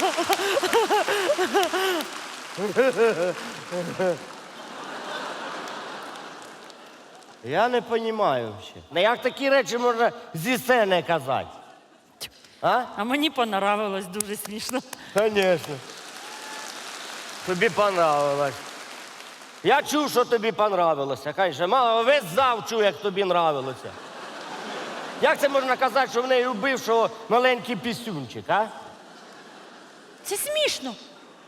Я не розумію ще. Ну як такі речі можна зі сцени казати? А? А мені понравилось дуже смішно. Звісно. Тобі понравилось. Я чув, що тобі понравилося. Хай же, мама, весь зал чув, як тобі нравилося. Як це можна казати, що в неї у бившого маленький пісюнчик, а? Це смішно.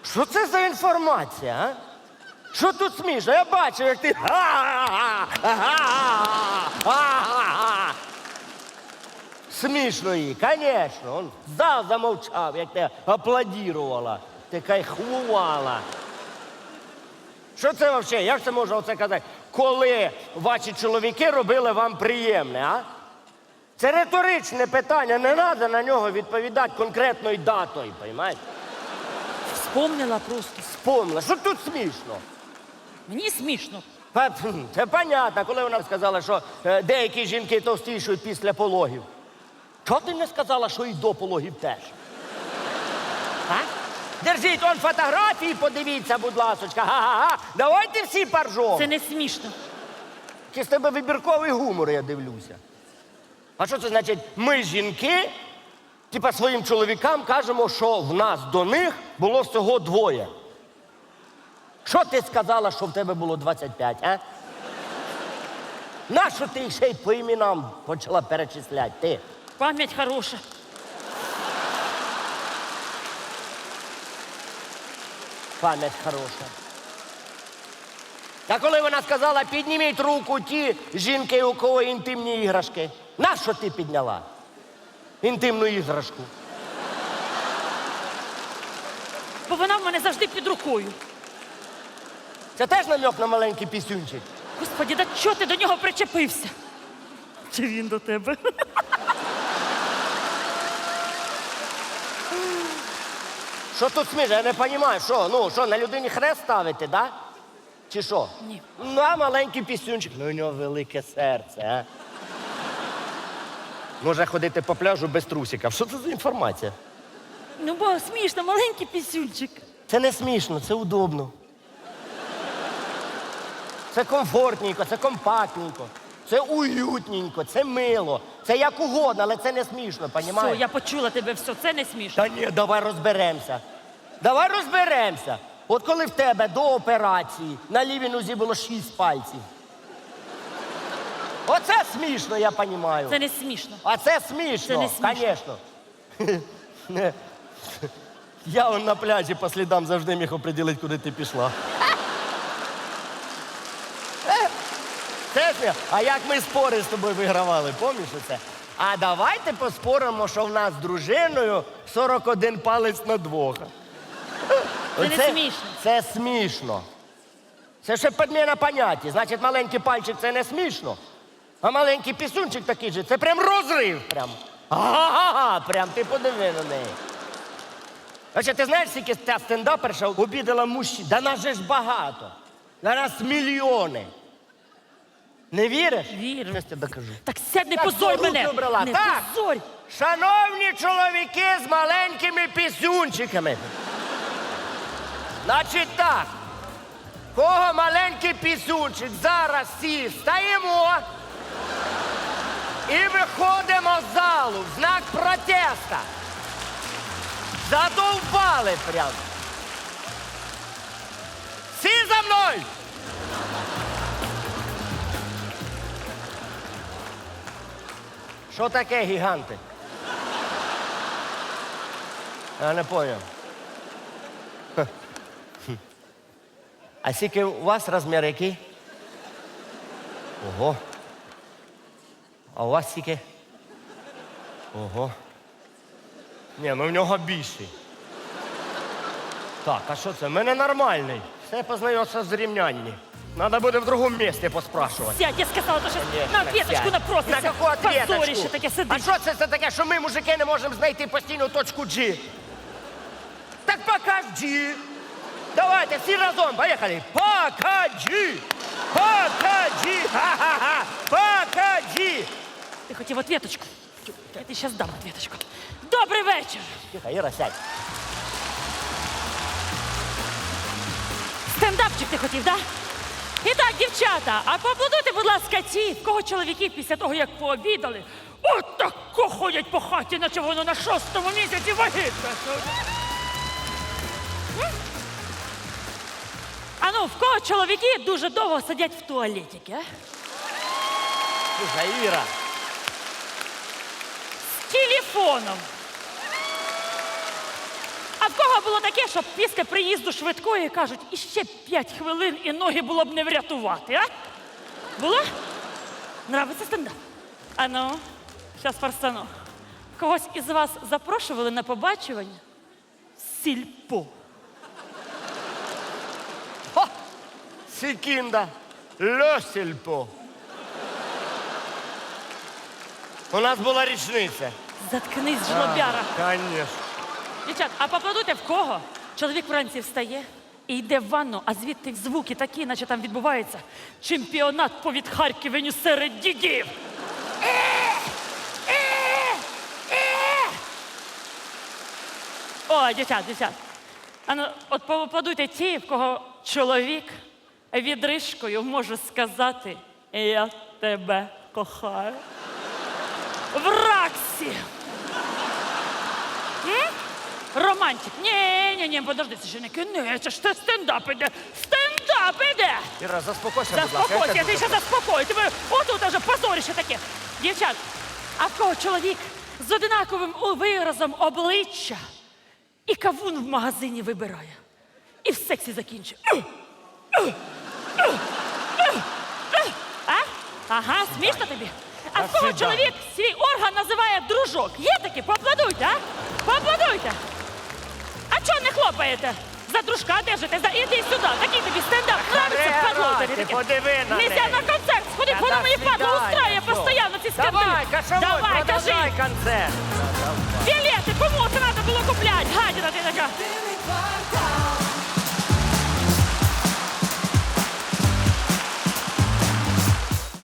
Що це за інформація? Що тут смішно? Я бачив, як ти. Смішно їй, звісно. Он зал замовчав, як ти аплодірувала, ти кайхувала. Що це взагалі? Як це можна оце казати? Коли ваші чоловіки робили вам приємне, а? Це риторичне питання, не треба на нього відповідати конкретною датою, розумієте? Вспомнила просто. Помнила, що тут смішно? Мені смішно. Та, Це понятно, коли вона сказала, що е, деякі жінки товстішують після пологів. Чого ти не сказала, що і до пологів теж? А? Держіть он фотографії, подивіться, будь ласочка. Га-га-га. Давайте всі поржом. Це не смішно. Чи з тебе вибірковий гумор, я дивлюся. А що це значить? Ми, жінки, типа своїм чоловікам кажемо, що в нас до них було всього двоє. Що ти сказала, що в тебе було 25, а? Нащо ти ще й по іменам почала перечисляти? Ти? Пам'ять хороша. Пам'ять хороша. А коли вона сказала, підніміть руку ті жінки, у кого інтимні іграшки. Нащо ти підняла? Інтимну іграшку. Бо вона в мене завжди під рукою. Це теж намек на маленький пісюнчик. Господі, да чого ти до нього причепився? Чи він до тебе? Що тут сміже? Я не розумію, що? Ну, що, на людині хрест ставити, да? Чи що? Ні. Ну, а маленький пісюнчик, ну у нього велике серце, а? Може ходити по пляжу без трусика. Що це за інформація? Ну, бо смішно, маленький пісюнчик. Це не смішно, це удобно. Це комфортненько, це компактненько, це уютненько, це мило, це як угодно, але це не смішно, Все, понімаєш? я почула тебе, все, це не смішно. Та ні, давай розберемося. Давай розберемося. От коли в тебе до операції на лівій нозі було шість пальців. Оце смішно, я розумію. Це не смішно. А це смішно, Це не смішно. звісно. Я он на пляжі по слідам завжди міг оприділити, куди ти пішла. Це. А як ми спори з тобою вигравали, пам'ятаєш це? А давайте поспоримо, що в нас з дружиною 41 палець на двох. Це не смішно. Це смішно. Це ще підміна поняття. Значить, маленький пальчик це не смішно. А маленький пісунчик такий же, це прям розрив. Прям. Ага, прям ти подиви на неї. Значить, ти знаєш, скільки ця стендаперша обідала мужчин? Да нас же ж багато. Да нас мільйони. Не віриш? Вірю. Щас я докажу. Так сядь, не позорь руки мене. обрала. Не Так. позорь. Шановні чоловіки з маленькими пісюнчиками. Значить так. Кого маленький пісюнчик зараз всі стаємо і виходимо з залу в знак протеста. Задовбали прям. Всі за мною! Що таке гіганти? Я не. Хм. А скільки у вас розмір який? Ого. А у вас скільки? Ого. Ні, ну в нього більший. Так, а що це? В мене нормальний. Все познайомся з рівнянні. Надо буде в другому місці поспрашувати. Сядь, я сказала, то що Конечно, на ответочку сядь. напроситься. На яку ответочку? Позоріще таке А сидить. що це за таке, що ми, мужики, не можемо знайти постійну точку G? Так покажи. Давайте всі разом, поїхали. Покажи! Покажи! Ха-ха-ха! Покажи! Ти хотів ответочку. Я тобі зараз дам ответочку. Добрий вечір! Тихо, Іра, сядь. Стендапчик ти хотів, да? І так, дівчата, а поаплодуйте, будь ласка, ті, в кого чоловіки після того, як пообідали, от тако ходять по хаті, наче воно на шостому місяці вагітна. А ну, в кого чоловіки дуже довго сидять в туалетіки, а? Тихо, телефоном. А в кого було таке, що після приїзду швидкої кажуть, іще п'ять хвилин і ноги було б не врятувати, а? Було? Нравиться стендап? А ну, зараз фарсану. Когось із вас запрошували на побачування? Сільпо. Ха! Секінда, Льосільпо. У нас була річниця. Заткнись, жлобяра. Звісно. Дівчат, а поаплодуйте в кого? Чоловік вранці встає і йде в ванну, а звідти звуки такі, наче там відбувається чемпіонат по відхарківенню серед дідів. О, дівчат, дівчат. А ну, от поаплодуйте ті, в кого чоловік відрижкою може сказати Я тебе кохаю. В раксі. Романтик. Ні, ні, ні, подожди, це ще не кінець, це ж це стендап іде. Стендап іде. Іра, заспокойся, будь ласка. Заспокойся, Я ти ще заспокой. Тебе отут вже позоріще таке. Дівчат, а в кого чоловік з одинаковим у- виразом обличчя і кавун в магазині вибирає. І в сексі закінчує. А? Ага, смішно тобі? А в кого чоловік свій орган називає дружок? Є такі? Поаплодуйте, а? Поаплодуйте. Хлопаєте? За дружка держите, за іди сюди. Такий тобі стендап нравиться, падло тобі ти таке. подиви на Нельзя неї. на концерт сходи, Та вона мені падло свидання, постійно ці скандали. Давай, кашалой, Давай, кажи. концерт. Білети, кому це треба було купляти? Гадіна ти така. Білий квартал